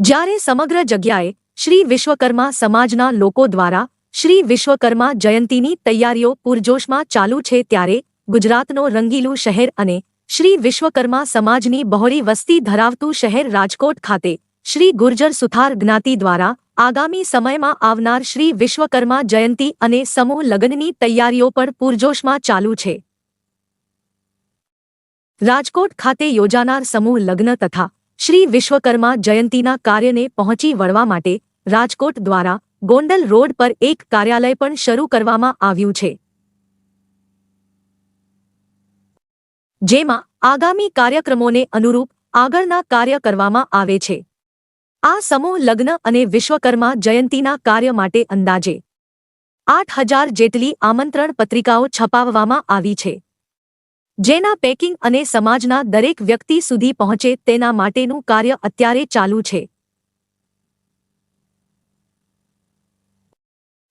જ્યારે સમગ્ર જગ્યાએ શ્રી વિશ્વકર્મા સમાજના લોકો દ્વારા શ્રી વિશ્વકર્મા જયંતીની તૈયારીઓ પૂરજોશમાં ચાલુ છે ત્યારે ગુજરાતનો રંગીલું શહેર અને શ્રી વિશ્વકર્મા સમાજની બહોળી વસ્તી ધરાવતું શહેર રાજકોટ ખાતે શ્રી ગુર્જર સુથાર જ્ઞાતિ દ્વારા આગામી સમયમાં આવનાર શ્રી વિશ્વકર્મા જયંતી અને સમૂહ લગ્નની તૈયારીઓ પણ પૂરજોશમાં ચાલુ છે. રાજકોટ ખાતે યોજાનાર સમૂહ લગ્ન તથા શ્રી વિશ્વકર્મા જયંતીના કાર્યને પહોંચી વળવા માટે રાજકોટ દ્વારા ગોંડલ રોડ પર એક કાર્યાલય પણ શરૂ કરવામાં આવ્યું છે. જેમાં આગામી કાર્યક્રમોને અનુરૂપ આગળના કાર્ય કરવામાં આવે છે. આ સમૂહ લગ્ન અને વિશ્વકર્મા જયંતીના કાર્ય માટે અંદાજે આઠ હજાર જેટલી આમંત્રણ પત્રિકાઓ છપાવવામાં આવી છે. જેના પેકિંગ અને સમાજના દરેક વ્યક્તિ સુધી પહોંચે તેના માટેનું કાર્ય અત્યારે ચાલુ છે.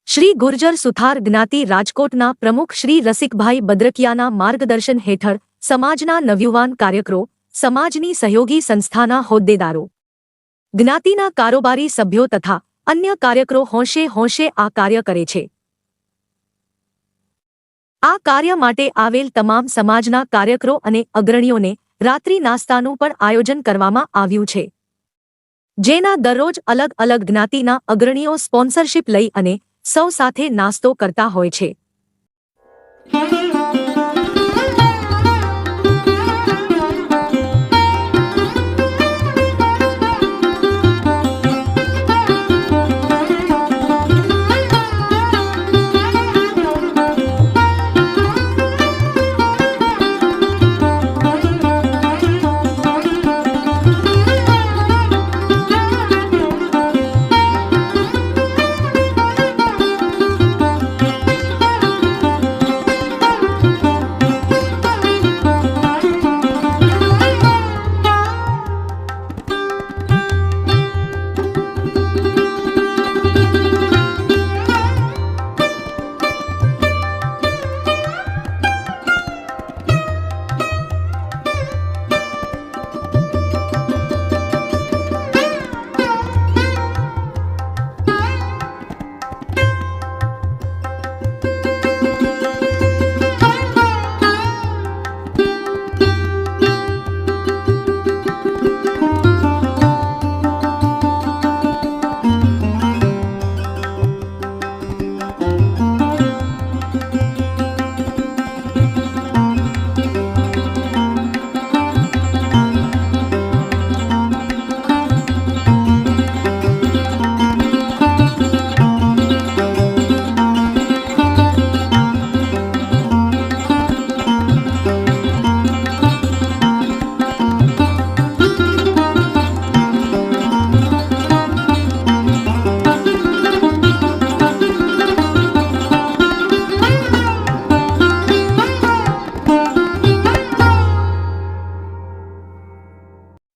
શ્રી ગુર્જર સુથાર જ્ઞાતિ રાજકોટના પ્રમુખ શ્રી રસિકભાઈ બદ્રકિયાના માર્ગદર્શન હેઠળ સમાજના નવયુવાન કાર્યકરો, સમાજની સહયોગી સંસ્થાના હોદ્દેદારો, જ્ઞાતિના કારોબારી સભ્યો તથા અન્ય કાર્યકરો હોંશે હોંશે આ કાર્ય કરે છે. આ કાર્ય માટે આવેલ તમામ સમાજના કાર્યકરો અને અગ્રણીઓને રાત્રિ નાસ્તાનું પણ આયોજન કરવામાં આવ્યું છે. જેના દરરોજ અલગ અલગ જ્ઞાતિના અગ્રણીઓ સ્પોન્સરશિપ લઈ અને સૌ સાથે નાસ્તો કરતા હોય છે.